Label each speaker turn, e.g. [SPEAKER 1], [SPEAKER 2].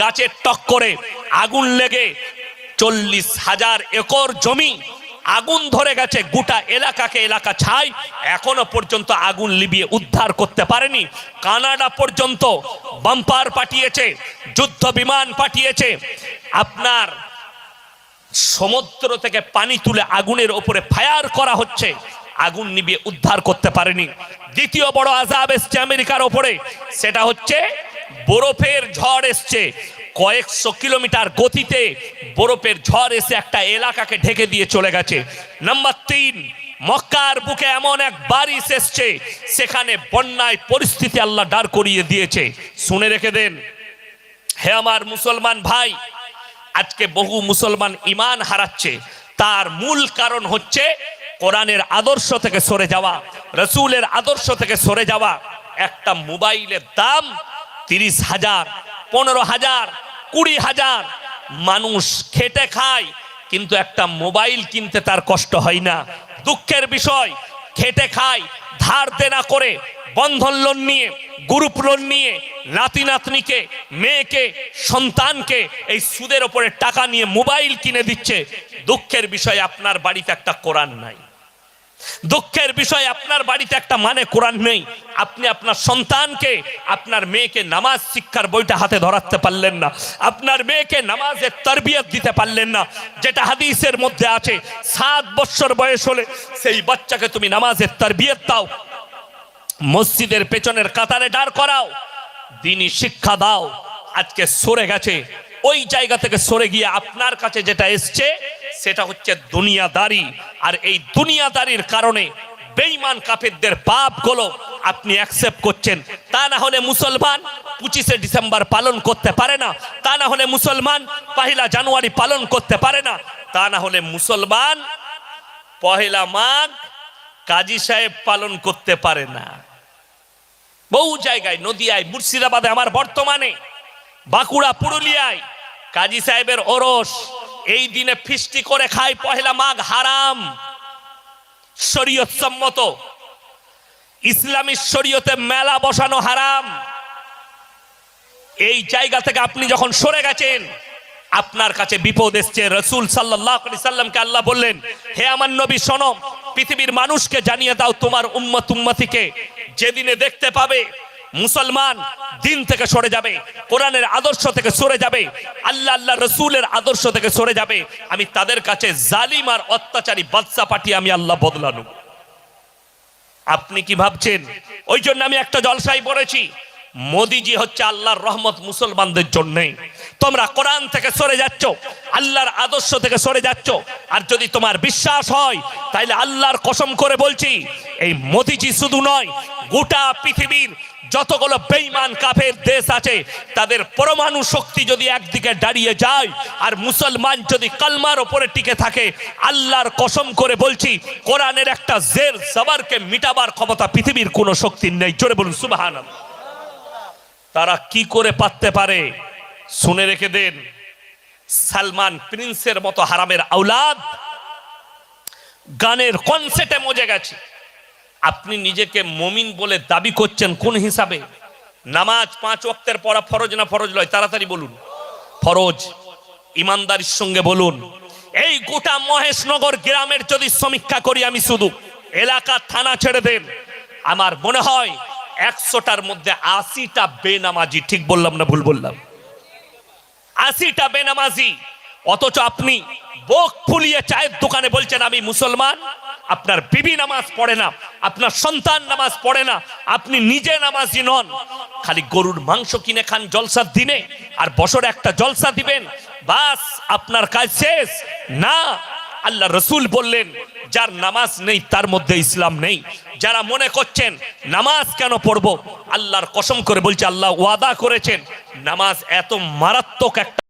[SPEAKER 1] গাছের টক্করে আগুন লেগে চল্লিশ হাজার একর জমি আগুন ধরে গেছে, গোটা এলাকাকে এলাকা ছাই। এখনও পর্যন্ত আগুন লিবিয়ে উদ্ধার করতে পারেনি। কানাডা পর্যন্ত বাম্পার পাঠিয়েছে, যুদ্ধ বিমান পাঠিয়েছে। আপনার সমুদ্র থেকে পানি তুলে আগুনের ওপরে ফায়ার করা হচ্ছে। আগুন নিবিয়ে উদ্ধার করতে পারেনি। দ্বিতীয় বড় আজাব এসছে আমেরিকার ওপরে। সেটা হচ্ছে বরফের ঝড় এসছে। কয়েকশো কিলোমিটার গতিতে বরফের ঝড় এসে একটা এলাকাকে ঢেকে দিয়ে চলে গেছে। নাম্বার তিন, মক্কার বুকে এমন এক বারিশ এসছে, সেখানে বন্যায় পরিস্থিতি আল্লাহ দাঁড় করিয়ে দিয়েছে। শুনে রেখে দেন, হে আমার মুসলমান ভাই, আজকে বহু মুসলমান ইমান হারাচ্ছে। তার মূল কারণ হচ্ছে কোরআনের আদর্শ থেকে সরে যাওয়া, রসুলের আদর্শ থেকে সরে যাওয়া। একটা মোবাইলের দাম তিরিশ হাজার, পনেরো হাজার, কুড়ি হাজার মানুষ খেটে খায়, কিন্তু একটা মোবাইল কিনতে তার কষ্ট হয় না। দুঃখের বিষয়, খেটে খায়, ধার দেনা করে, বন্ধন লোন নিয়ে গ্রুপ লোন নিয়ে, নাতি নাতনিকে, মেয়েকে, সন্তানকে এই সুদের ওপরে টাকা নিয়ে মোবাইল কিনে দিচ্ছে। দুঃখের বিষয়, আপনার বাড়িতে একটা কোরআন নাই। দুঃখের বিষয়, আপনার বাড়িতে একটা মানে কোরআন নেই। আপনি আপনার সন্তানকে, আপনার মেয়েকে নামাজ শিক্ষার বইটা হাতে ধরাতে পারলেন না। আপনার মেয়েকে নামাজের তরবিয়ত দিতে পারলেন না। যেটা হাদিসের মধ্যে আছে, সাত বছর বয়স হলে সেই বাচ্চাকে তুমি নামাজের তরবিয়ত দাও। মসজিদের পেছনের কাতারে দাঁড় করাও। দিনই শিক্ষা দাও। আজকে সরে গেছে। ওই জায়গা থেকে সরে গিয়ে আপনার কাছে যেটা এসছে, সেটা হচ্ছে দুনিয়াদারি। আর এই দুনিয়াদারির কারণে বেঈমান কাফেরদের পাপগুলো আপনি অ্যাকসেপ্ট করছেন। তা না হলে মুসলমান পঁচিশে ডিসেম্বর পালন করতে পারে না। তা না হলে মুসলমান পহেলা জানুয়ারি পালন করতে পারে না। তা না হলে মুসলমান পহেলা মাঘ কাজী সাহেব পালন করতে পারে না। বহু জায়গায়, নদিয়ায়, মুর্শিদাবাদে, আমার বর্তমানে, বাঁকুড়া, পুরুলিয়ায় কাজী সাহেবের ওরস এই দিনে ফিস্টি করে খায় পহেলা মাঘ, হারাম। শরীয়ত সম্মত। ইসলামী শরীয়তে মেলা বসানো হারাম। এই জায়গা থেকে আপনি যখন সরে গেছেন, আপনার কাছে বিপদ এসছে। রসুল সাল্লাহ সাল্লামকে আল্লাহ বললেন, হে আমার নবী সনম পৃথিবীর মানুষকে জানিয়ে দাও তোমার উম্মত উম্মতিকে। যেদিনে দেখতে পাবে মুসলমান দিন থেকে সরে যাবে, কোরআনের আদর্শ থেকে সরে যাবে, আল্লাহ আল্লাহ রসুলের আদর্শ থেকে সরে যাবে। আমি তাদের কাছে জালিম আর অত্যাচারী বাদশা পাঠিয়ে আমি আল্লাহ বদলানো। আপনি কি ভাবছেন? ওই জন্য আমি একটা জলসাই পড়েছি। মোদিজি হচ্ছে আল্লাহর রহমত মুসলমানদের জন্য। তোমরা কোরআন থেকে সরে যাচ্ছ, আল্লাহর আদর্শ থেকে সরে যাচ্ছ। আর যদি তোমার বিশ্বাস হয়, তাইলে আল্লাহর কসম করে বলছি, এই মোদিজি শুধু নয়, গোটা পৃথিবীর যতগুলো বেইমান কাফের দেশ আছে, তাদের পরমাণু শক্তি যদি একদিকে দাঁড়িয়ে যায়, আর মুসলমান যদি কালমার ওপরে টিকে থাকে, আল্লাহর কসম করে বলছি, কোরআনের একটা জের সবারকে মিটাবার ক্ষমতা পৃথিবীর কোনো শক্তি নেই। জোরে বলুন সুবাহান তারা কি করে পারতে পারে? শুনে রেখে দেন। সালমান প্রিন্সের মতো হারামের আউলাদ গানের কনসেটে মজে গেছে। আপনি নিজেকে মমিন বলে দাবি করছেন কোন হিসাবে? নামাজ পাঁচ ওয়াক্তের পড়া ফরজ না ফরজ লয়? তাড়াতাড়ি বলুন। ফরজ। ইমানদারির সঙ্গে বলুন। এই গোটা মহেশনগর গ্রামের যদি সমীক্ষা করি আমি শুধু, এলাকা, থানা ছেড়ে দেন, আমার মনে হয় একশোটার মধ্যে আশিটা বেনামাজি, ঠিক বললাম না ভুল বললাম? আশিটা বেনামাজি, অথচ আপনি বোক ফুলিয়ে চায়ের দোকানে বলছেন, আমি মুসলমান? আপনার বিবি নামাজ পড়ে না, আপনার সন্তান নামাজ পড়ে না, আপনি নিজে নামাজি নন। খালি গরুর মাংস কিনে খান জলসার দিনে, আর বছরে একটা জলসা দিবেন, বাস আপনার কাজ শেষ। না, আল্লাহ রসুল বললেন, যার নামাজ নেই, তার মধ্যে ইসলাম নেই। যারা মনে করছেন, নামাজ কেন পড়ব? আল্লাহর কসম করে বলছে, আল্লাহ ওয়াদা করেছেন, নামাজ এত মারাত্মক একটা